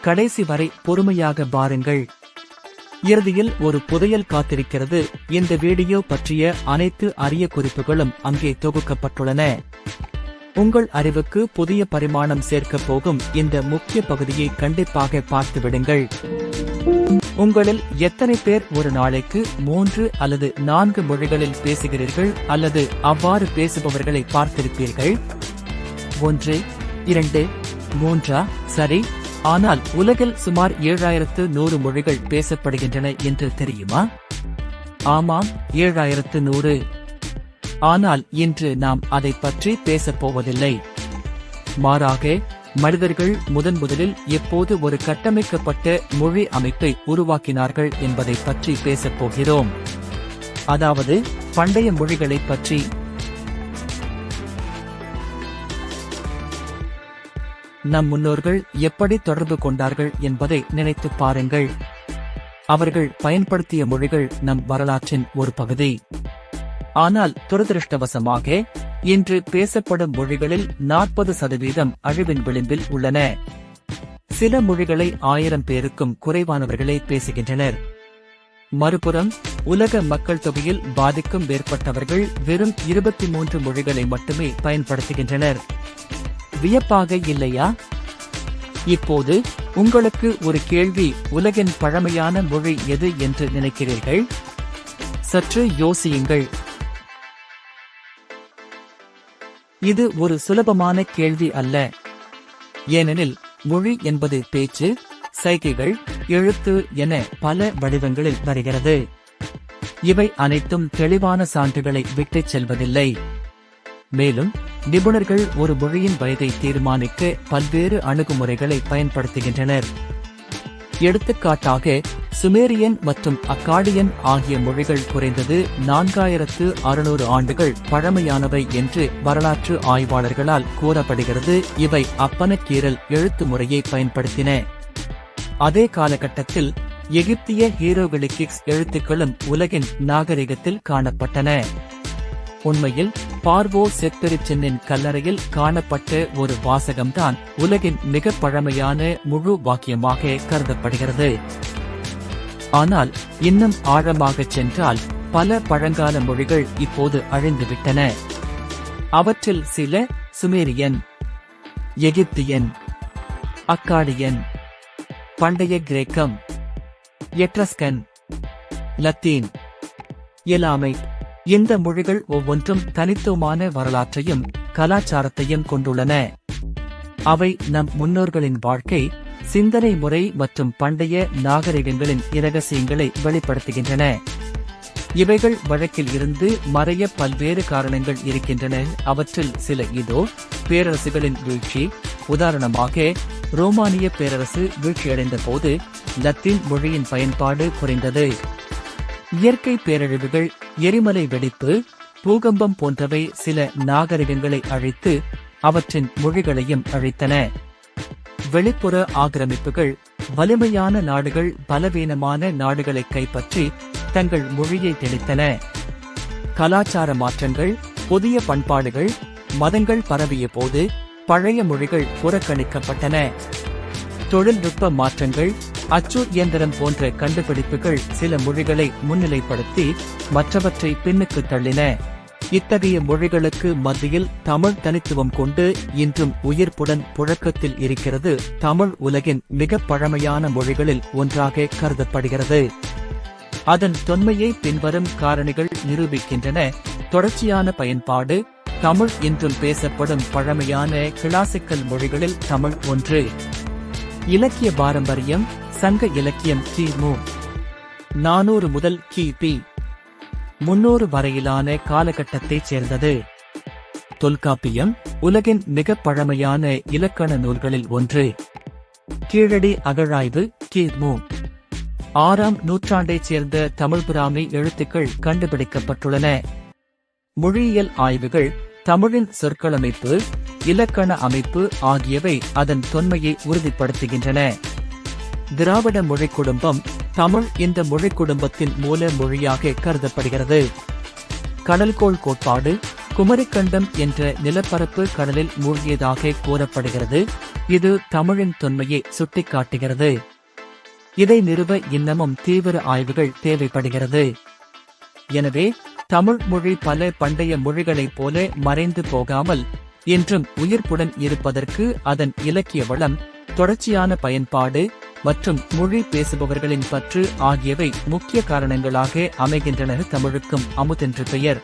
கடைசி வரை பொறுமையாக பாருங்கள் இறுதியில் ஒரு புதையல் காத்திருக்கிறது. இந்த வீடியோ பற்றிய அனைத்து அரிய குறிப்புகளும் அங்கே தொகுக்கப்பட்டுள்ளன. உங்கள் அறிவுக்கு புதிய பரிமாணம் சேர்க்கப் போகும் இந்த முக்கிய பகுதியை கண்டிப்பாக பார்த்துவிடுங்கள். உங்களில் எத்தனை பேர் ஒரு நாளைக்கு மூன்று அல்லது நான்கு மொழிகளில் பேசுகிறீர்கள் அல்லது அவ்வாறு பேசுபவர்களை பார்த்திருப்பீர்கள்? ஒன்று இரண்டு மூன்றா? சரி. ஆனால் உலகில் சுமார் ஏழாயிரத்து நூறு மொழிகள் பேசப்படுகின்றன என்று தெரியுமா? ஆமாம் ஏழாயிரத்து நூறு. ஆனால் இன்று நாம் அதை பற்றி பேசப் போவதில்லை. மாறாக மனிதர்கள் முதன் முதலில் எப்போது ஒரு கட்டமைக்கப்பட்ட மொழி அமைப்பை உருவாக்கினார்கள் என்பதை பற்றி பேசப் போகிறோம். அதாவது பண்டைய மொழிகளைப் பற்றி நம் முன்னோர்கள் எப்படி தொடர்பு கொண்டார்கள் என்பதை நினைத்துப் பாருங்கள். அவர்கள் பயன்படுத்திய மொழிகள் நம் வரலாற்றின் ஒரு பகுதி. ஆனால் துரதிருஷ்டவசமாக இன்று பேசப்படும் மொழிகளில் நாற்பது சதவீதம் அழிவின் விளிம்பில் உள்ளன. சில மொழிகளை ஆயிரம் பேருக்கும் குறைவானவர்களே பேசுகின்றனர். மறுபுறம் உலக மக்கள் தொகையில் பாதிக்கும் மேற்பட்டவர்கள் வெறும் இருபத்தி மூன்று மொழிகளை மட்டுமே பயன்படுத்துகின்றனர். வியப்பாக இல்லையா? இப்போது உங்களுக்கு ஒரு கேள்வி உலகின் பழமையான மொழி எது என்று நினைக்கிறீர்கள்? சற்று யோசியுங்கள். இது ஒரு சுலபமான கேள்வி அல்ல. ஏனெனில் மொழி என்பது பேச்சு சைகைகள் எழுத்து என பல வடிவங்களில் வருகிறது. இவை அனைத்தும் தெளிவான சான்றுகளை விட்டுச் செல்வதில்லை. மேலும் நிபுணர்கள் ஒரு மொழியின் வயதை தீர்மானிக்க பல்வேறு அணுகுமுறைகளை பயன்படுத்துகின்றனர். எடுத்துக்காட்டாக சுமேரியன் மற்றும் அக்காடியன் ஆகிய மொழிகள் குறைந்தது நான்காயிரத்து அறுநூறு ஆண்டுகள் பழமையானவை என்று வரலாற்று ஆய்வாளர்களால் கூறப்படுகிறது. இவை அப்பனக்கீரல் எழுத்து முறையை பயன்படுத்தின. அதே காலகட்டத்தில் எகிப்திய ஹீரோகிலிகிக்ஸ் எழுத்துக்களும் உலகின் நாகரிகத்தில் காணப்பட்டன. உண்மையில் பார்வோ செத்தரிச்சென்னின் கல்லறையில் காணப்பட்ட ஒரு வாசகம்தான் உலகின் மிக பழமையான முழு வாக்கியமாக கருதப்படுகிறது. ஆனால் இன்னும் ஆழமாகச் சென்றால் பல பழங்கால மொழிகள் இப்போது அழிந்துவிட்டன. அவற்றில் சில சுமேரியன் எகிப்தியன் அக்காடியன் பண்டைய கிரேக்கம் எட்ரஸ்கன் லத்தீன் எலாமைட் இந்த மொழிகள் ஒவ்வொன்றும் தனித்துவமான வரலாற்றையும் கலாச்சாரத்தையும் கொண்டுள்ளன. அவை நம் முன்னோர்களின் வாழ்க்கை சிந்தனை முறை மற்றும் பண்டைய நாகரிகங்களின் இரகசியங்களை வெளிப்படுத்துகின்றன. இவைகள் வழக்கில் இருந்து மறைய பல்வேறு காரணங்கள் இருக்கின்றன. அவற்றில் சில இதோ பேரரசுகளின் வீழ்ச்சி. உதாரணமாக ரோமானிய பேரரசு வீழ்ச்சியடைந்த போது லத்தீன் மொழியின் பயன்பாடு குறைந்தது. இயற்கை பேரழிவுகள் எரிமலை வெடிப்பு பூகம்பம் போன்றவை சில நாகரிகங்களை அழித்து அவற்றின் மொழிகளையும் அழித்தன. வெளிப்புற ஆக்கிரமிப்புகள் வலிமையான நாடுகள் பலவீனமான நாடுகளை கைப்பற்றி தங்கள் மொழியை தெளித்தன. கலாச்சார மாற்றங்கள் புதிய பண்பாடுகள் மதங்கள் பரவிய போது பழைய மொழிகள் புறக்கணிக்கப்பட்டன. தொழில்நுட்ப மாற்றங்கள் அச்சு இயந்திரம் போன்ற கண்டுபிடிப்புகள் சில மொழிகளை முன்னிலைப்படுத்தி மற்றவற்றை பின்னுக்கு தள்ளின. இத்தகைய மொழிகளுக்கு மத்தியில் தமிழ் தனித்துவம் கொண்டு இன்றும் உயிர்ப்புடன் புழக்கத்தில் இருக்கிறது. தமிழ் உலகின் மிக பழமையான மொழிகளில் ஒன்றாக கருதப்படுகிறது. அதன் தொன்மையை பின்வரும் காரணிகள் நிரூபிக்கின்றன. தொடர்ச்சியான பயன்பாடு தமிழ் என்றும் பேசப்படும் பழமையான கிளாசிக்கல் மொழிகளில் தமிழ் ஒன்று. இலக்கிய பாரம்பரியம் சங்க இலக்கியம் கிமு நானூறு முதல் கிபி முன்னூறு வரையிலான காலகட்டத்தைச் சேர்ந்தது. தொல்காப்பியம் உலகின் மிக பழமையான இலக்கண நூல்களில் ஒன்று. கீழடி அகழாய்வு கிமு ஆறாம் நூற்றாண்டைச் சேர்ந்த தமிழ் பிராமி எழுத்துக்கள் கண்டுபிடிக்கப்பட்டுள்ளன. மொழியியல் ஆய்வுகள் தமிழின் சொற்களமைப்பு இலக்கண அமைப்பு ஆகியவை அதன் தொன்மையை உறுதிப்படுத்துகின்றன. திராவிட மொழிக் குடும்பம் தமிழ் இந்த மொழிக் குடும்பத்தின் மூல மொழியாக கருதப்படுகிறது. கடல்கோள் கோட்பாடு குமரிக்கண்டம் என்ற நிலப்பரப்பு கடலில் மூழ்கியதாக கூறப்படுகிறது. இது தமிழின் தொன்மையை சுட்டிக்காட்டுகிறது. இதை நிறுவ இன்னமும் தீவிர ஆய்வுகள் தேவைப்படுகிறது. எனவே தமிழ் மொழி பல பண்டைய மொழிகளைப் போல மறைந்து போகாமல் என்றும் உயிர்ப்புடன் இருப்பதற்கு அதன் இலக்கிய வளம் தொடர்ச்சியான பயன்பாடு மற்றும் மொழி பேசுபவர்களின் பற்று ஆகியவை முக்கிய காரணங்களாக அமைகின்றன தமிழுக்கும் அமுதென்று பெயர்.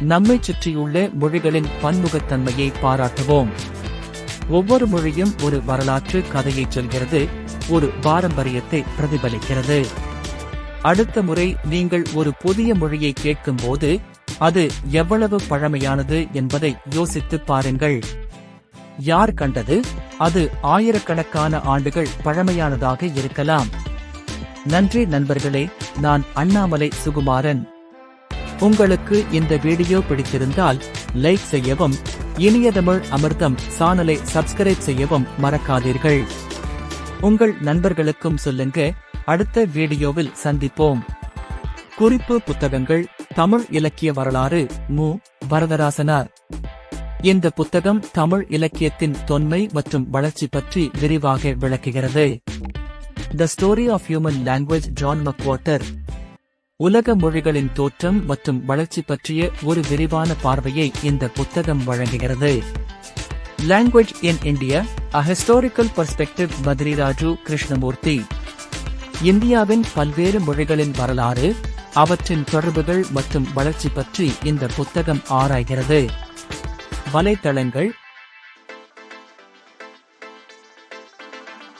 நம்மை சுற்றியுள்ள மொழிகளின் பன்முகத்தன்மையை பாராட்டுவோம். ஒவ்வொரு மொழியும் ஒரு வரலாற்று கதையைச் சொல்கிறது ஒரு பாரம்பரியத்தை பிரதிபலிக்கிறது. அடுத்த முறை நீங்கள் ஒரு புதிய மொழியை கேட்கும்போது அது எவ்வளவு பழமையானது என்பதை யோசித்துப் பாருங்கள். யார் கண்டது? அது ஆயிரக்கணக்கான ஆண்டுகள் பழமையானதாக இருக்கலாம். நன்றி நண்பர்களே நான் அண்ணாமலை சுகுமாரன். உங்களுக்கு இந்த வீடியோ பிடித்திருந்தால் லைக் செய்யவும் இனிய தமிழ் அமிர்தம் சானலை சப்ஸ்கிரைப் செய்யவும் மறக்காதீர்கள். உங்கள் நண்பர்களுக்கும் சொல்லுங்க அடுத்த வீடியோவில் சந்திப்போம். குறிப்பு புத்தகங்கள் தமிழ் இலக்கிய வரலாறு மு. வரதராசனார். இந்த புத்தகம் தமிழ் இலக்கியத்தின் தொன்மை மற்றும் வளர்ச்சி பற்றி விரிவாக விளக்குகிறது. The story of human language John McWhorter உலக மொழிகளின் தோற்றம் மற்றும் வளர்ச்சி பற்றிய ஒரு விரிவான பார்வையை இந்த புத்தகம் வழங்குகிறது. Language in India a historical perspective Bhadriraju Krishnamurti இந்தியாவின் பல்வேறு மொழிகளின் வரலாறு அவற்றின் தொடர்புகள் மற்றும் வளர்ச்சி பற்றி இந்த புத்தகம் ஆராய்கிறது. வலைத்தளங்கள்.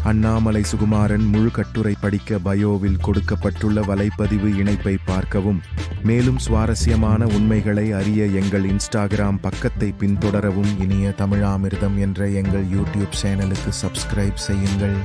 அண்ணாமலை சுகுமாரன் முழு கட்டுரை படிக்க பயோவில் கொடுக்கப்பட்டுள்ள வலைப்பதிவு இணைப்பை பார்க்கவும் மேலும் சுவாரஸ்யமான உண்மைகளை அறிய எங்கள் இன்ஸ்டாகிராம் பக்கத்தை பின்தொடரவும் இனிய தமிழாமிர்தம் என்ற எங்கள் யூடியூப் சேனலுக்கு சப்ஸ்கிரைப் செய்யுங்கள்.